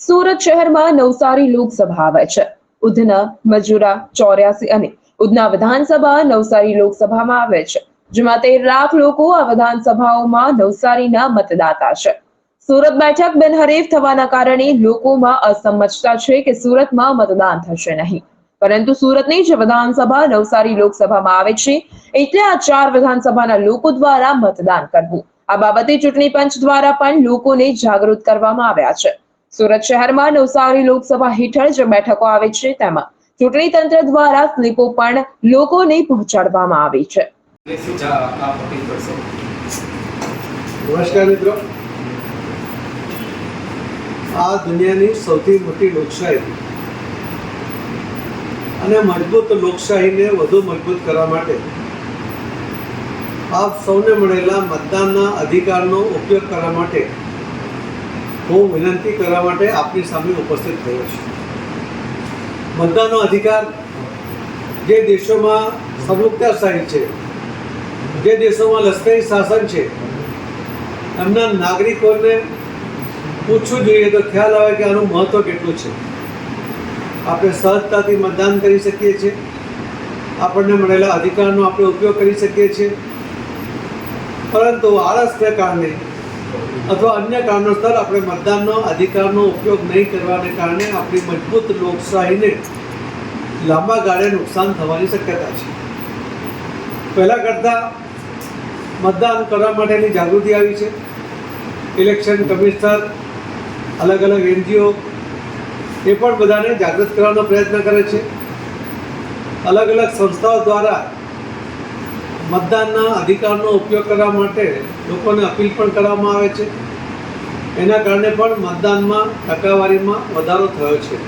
સુરત શહેરમાં નવસારી લોકસભા આવે છે. ઉધના મજુરા, ચોર્યાસી અને ઉધના વિધાનસભા નવસારી લોકસભામાં આવે છે. જેમાં તેર લાખ લોકો આ વિધાનસભાઓમાં નવસારીના મતદાતા છે. સુરત બેઠક બિનહરીફ થવાના કારણે લોકોમાં અસમજતા છે કે સુરતમાં મતદાન થશે નહીં. પરંતુ સુરતની જે વિધાનસભા નવસારી લોકસભામાં આવે છે, એટલે આ ચાર વિધાનસભાના લોકો દ્વારા મતદાન કરવું. આ બાબતે ચૂંટણી પંચ દ્વારા પણ લોકોને જાગૃત કરવામાં આવ્યા છે. સુરત શહેરમાં નવસારી લોકસભા હેઠળ જે બેઠકો આવે છે. તેમાં ચૂંટણી તંત્ર દ્વારા સ્લીપો પણ લોકોને પહોંચાડવામાં આવી છે. નમસ્કાર મિત્રો. આ દુનિયાની સૌથી મોટી લોકશાહી અને મજબૂત લોકશાહીને વધુ મજબૂત કરવા માટે આપ સૌને મળેલા મતદાનના અધિકારનો ઉપયોગ કરવા માટે હું વિનંતી કરવા માટે આપની સામે ઉપસ્થિત થયો છું. મતદાનનો અધિકાર જે દેશોમાં સંયુક્તાશાહી છે, જે દેશોમાં લશ્કરી શાસન છે, એમના નાગરિકોને પૂછવું જોઈએ તો ખ્યાલ આવે કે આનું મહત્ત્વ કેટલું છે. આપણે સહજતાથી મતદાન કરી શકીએ છીએ. આપણને મળેલા અધિકારનો આપણે ઉપયોગ કરી શકીએ છીએ. પરંતુ આળસને કારણે અથવા અન્ય કારણોસર આપણે મતદાનનો અધિકારનો ઉપયોગ નહીં કરવાને કારણે આપણી મજબૂત લોકશાહીને લાંબા ગાળે નુકસાન થવાની શક્યતા છે. પહેલાં કરતાં મતદાન કરવા માટેની જાગૃતિ આવી છે. ઇલેક્શન કમિશનર, અલગ અલગ એનજીઓ એ પણ બધાને જાગૃત કરવાનો પ્રયત્ન કરે છે. અલગ અલગ સંસ્થાઓ દ્વારા મતદાનના અધિકારનો ઉપયોગ કરવા માટે લોકોને અપીલ પણ કરવામાં આવે છે. એના કારણે પણ મતદાનમાં ટકાવારીમાં વધારો થયો છે.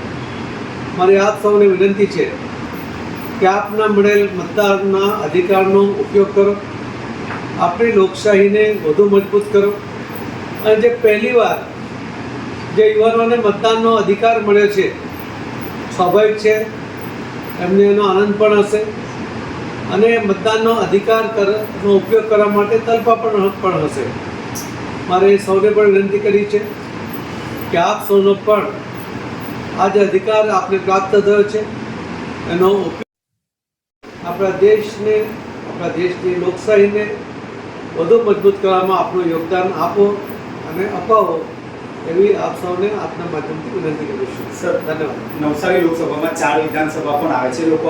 મારી આપ સૌને વિનંતી છે કે આપના મળેલ મતદાનના અધિકારનો ઉપયોગ કરો, આપણી લોકશાહીને વધુ મજબૂત કરો. અને જે પહેલીવાર જે યુવાનોને મતદાનનો અધિકાર મળ્યો છે, સ્વાભાવિક છે, એમને એનો આનંદ પણ હશે. અને મતદાનનો અધિકાર કરનો ઉપયોગ કરવા માટે તલપા પણ પણ હશે. મારે સૌને પણ વિનંતી કરી છે કે આપ સૌનો પણ આ જે અધિકાર આપને પ્રાપ્ત થયો છે એનો ઉપયોગ આપણા દેશને આપણા દેશની લોકશાહીને વધુ મજબૂત કરવામાં આપણું યોગદાન આપો અને અપાવો એવી આપ સૌને આપના માધ્યમથી વિનંતી કરું છું. સર ધન્યવાદ. નવસારી લોકસભામાં ચાર વિધાનસભા પણ આવે છે. લોકો